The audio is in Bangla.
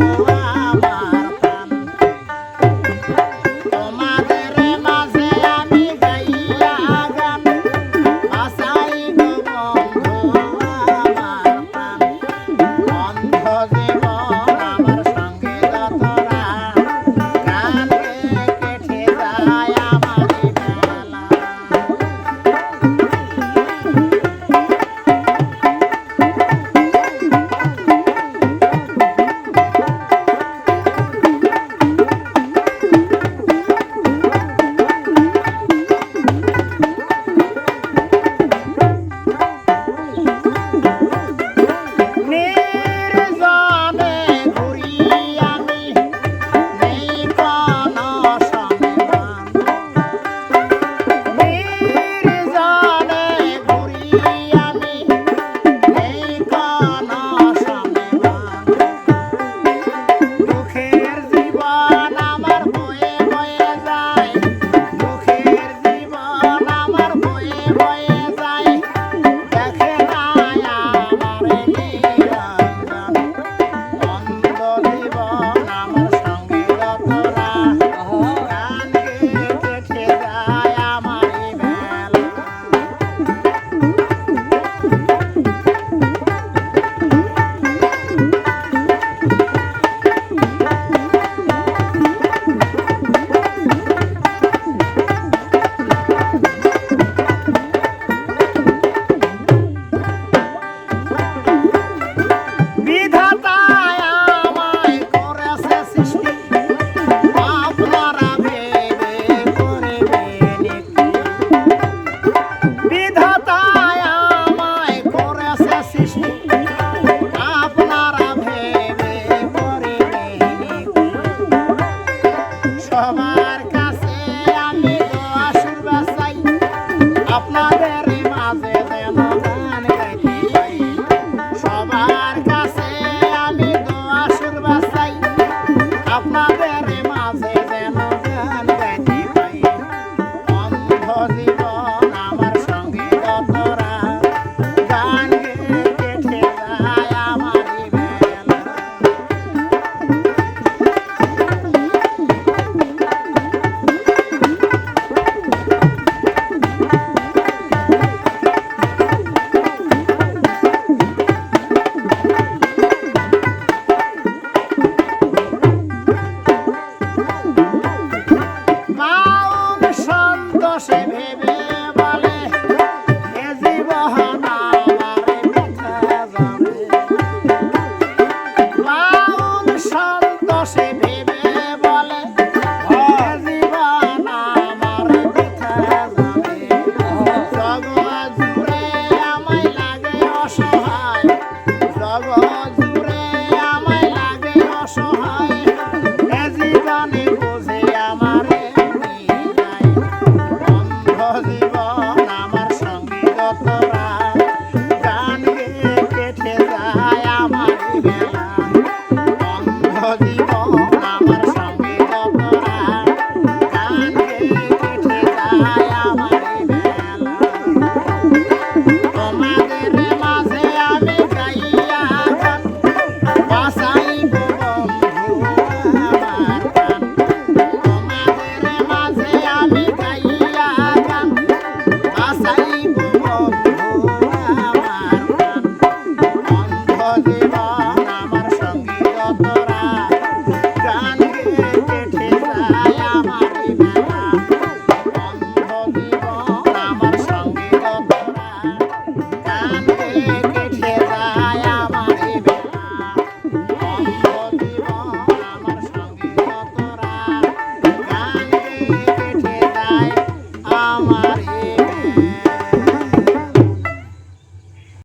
Oh, তোমার কাছে আমি দোয়া সুর বাসাই। আপনাদের মাঝে যেন গান গাইতে পারি। সবার কাছে বসে ভেবে বলে হে জীবন আমার মিথ্যা যাবে বাউন সন্তোষে Shiva.